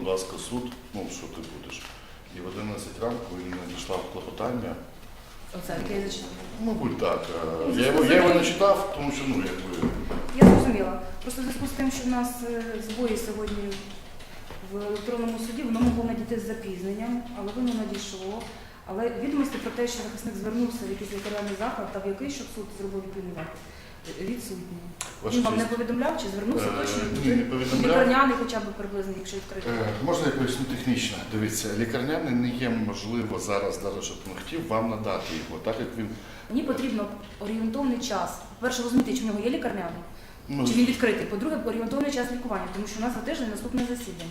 будь ласка, суд, ну що ти будеш. І в 11 ранку він надіслав клопотання. Оце яке я зачитала. Мабуть, так. е, Ну, Я його, я його не читав, тому що ну якби. Я зрозуміла. Просто в зв'язку з тим, що в нас е, збої сьогодні в електронному суді, воно могло надійти з запізненням, але воно надійшло. Але відомості про те, що захисник звернувся в якийсь лікарняний заклад та в який, щоб суд зробив відповідний запит, відсутні. Ваша Він вам не честь. повідомляв чи звернувся Е, точно? ні, не повідомляв. Лікарняний хоча б приблизно, якщо відкрити. Е, Можна я поясню технічно? Дивіться, лікарняний не є можливо зараз, навіть щоб не хотів, вам надати його, так як він Мені потрібно орієнтовний час. По-перше, розуміти, чи в нього є лікарняний, ну, чи він відкритий. По-друге, орієнтовний час лікування, тому що у нас за тиждень наступне засідання.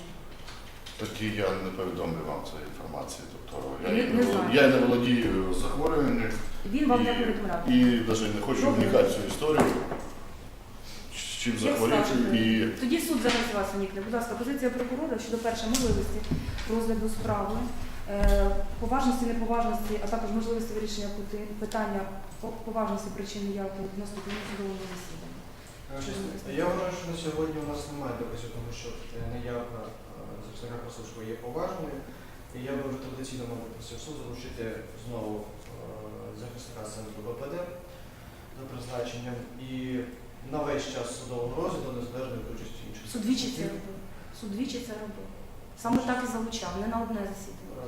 Тоді я не повідомлю вам цієї інформації. Тобто я, Не- не знаю. я не володію захворюванням Він вам не І- повідомляв. і навіть не хочу вникати в цю історію, чим захворіти. І Тоді суд зараз вас уникне. Будь ласка, позиція прокурора щодо першої можливості розгляду справи, е, поважності, неповажності, а також можливості вирішення питання поважності причини явки в наступному судовому засіданні. Е, Я вважаю, що на сьогодні у нас немає доказів, тому що е, неявка е, захисника Красовського є поважною. І я би вже традиційно мав би просив суд залучити знову е, захисника з центру БПД за призначенням і на весь час судового розгляду незалежно від участі інших. Суд двічі це робив. Суд двічі це робив. Саме так і залучав, не на одне засідання.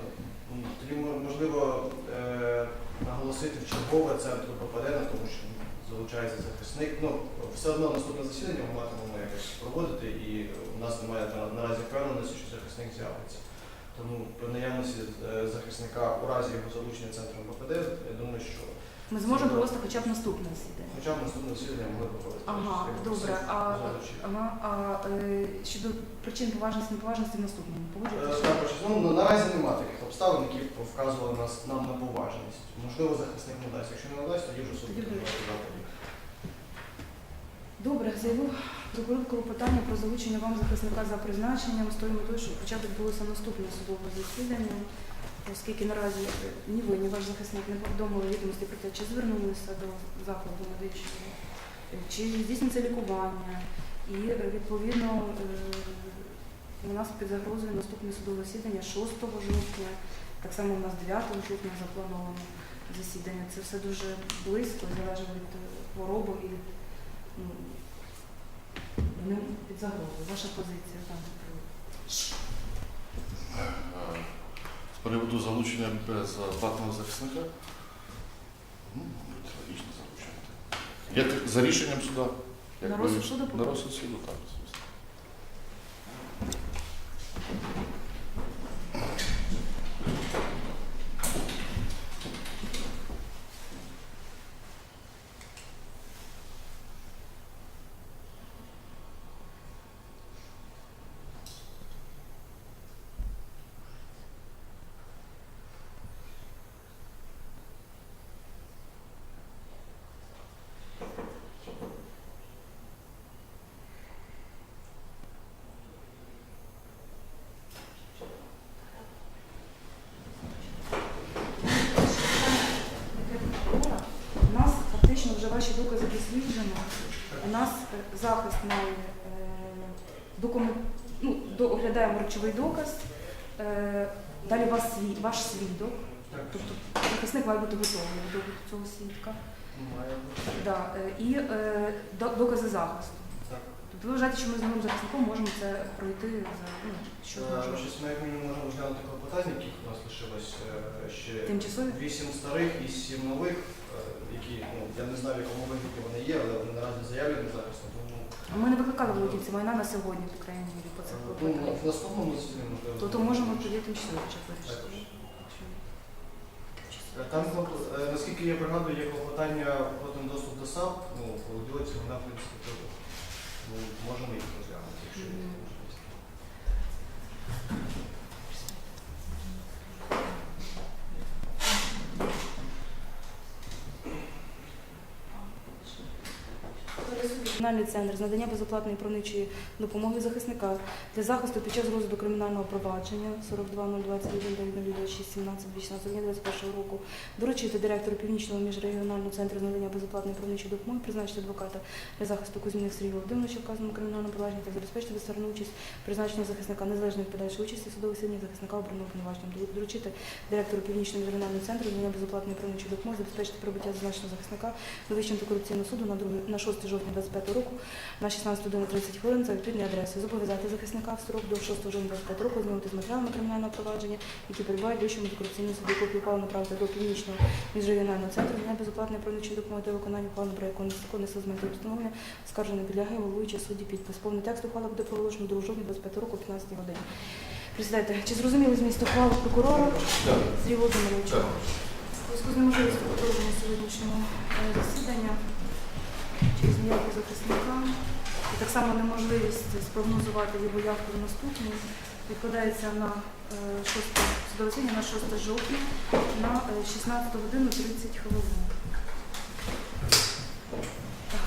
Е, Тоді можливо е, наголосити в чергове центру ППД, на тому що залучається захисник. Ну, все одно наступне засідання ми матимемо якось проводити, і у нас немає наразі впевненості, що захисник з'явиться. Тому при наявності е, захисника у разі його залучення центром ППД, я думаю, що Ми зможемо провести хоча б наступне засідання. хоча б наступне засідання могли проводити. Ага, добре. А, ага, а е, щодо причин поважності, неповажності в наступному Е, погоджуєтеся? Також ну, наразі немає таких обставин, які б вказували нас нам на поважність. Можливо, захисник не дасть. Якщо не надасть, тоді вже суд буде. Добре, заявив прокурор клопотання про залучення вам захисника за призначенням з тою метою, щоб хоча б відбулося наступне судове засідання, оскільки наразі ні ви, ні ваш захисник не повідомили відомості про те, чи звернулися до закладу медичного, чи здійснюється лікування. І відповідно е, у нас під загрозою наступне судове засідання 6 жовтня, так само у нас 9 жовтня заплановано засідання. Це все дуже близько, залежно від хвороби і вони під загрозою. Ваша позиція там. з приводу залучення без платного захисника, ну, логічно залучення. Як за рішенням суда? Якби- На розсуд суду, так, звісно. У нас фактично вже ваші докази досліджено. У нас е, захист має е, документ, ну, оглядаємо речовий доказ. Е, далі вас свій, ваш свідок, тобто захисник має бути готовий до цього свідка. Да, і е, до- докази захисту. Тобто ви вважаєте, що ми з новим захисником можемо це пройти за ну, що можемо? Щось ми як мінімум можемо розглянути клопотання, яких у нас лишилось ще Тимчасові? вісім старих і сім нових, які ну я не знаю, в якому вигляді вони є, але вони наразі заявлені захисту. Тому Ми не викликали володінці майна на сьогодні, по крайній мірі, по цих е, ну, в наступному засіданні можливо. То, то можемо тоді тимчасово вирішити. Також. Е, Там, клоп- е, наскільки я пригадую, є клопотання про один доступ до САП, ну, володілиці вона, в принципі, теж. Ну, можемо їх розглянути, якщо є Мгм. Національний центр з надання безоплатної правничої допомоги захисника для захисту під час розгляду кримінального провадження 42.021.96.17.2016 року доручити директору Північного міжрегіонального центру з надання безоплатної правничої допомоги призначити адвоката для захисту Кузьміних Сергія Володимировича в вказаному кримінальному провадженні та забезпечити безсторонню участь призначення захисника незалежно від подальшої участі судових засіданнях захисника обраного повноваженням. Доручити директору Північного міжрегіонального центру з надання безоплатної правничої допомоги забезпечити прибуття зазначеного захисника до Вищого антикорупційного суду на 2, на 6 жовтня 25 року на 16 годину 30 хвилин за відповідною адресою. Зобов'язати захисника в строк до 6 жовтня 25 року знайомити з матеріалами кримінального провадження, які перебувають Вищому антикорупційному суді. Копію ухвали направити до Північного міжрегіонального центру для безоплатної правничої допомоги та виконання ухвали про яку незаконне з метою встановлення скарження не підлягає головуючий судді підпис. Повний текст ухвали буде проголошено 2 жовтня 25 року о 15 годині. Присідайте, чи зрозуміли зміст ухвали прокурора Сергія Володимировича? У зв'язку з неможливістю продовження сьогоднішнього е, засідання через ніяку захисника і так само неможливість спрогнозувати його явку в наступну відкладається на е, 6 судове на 6 жовтня на е, 16 годину 30 хвилин.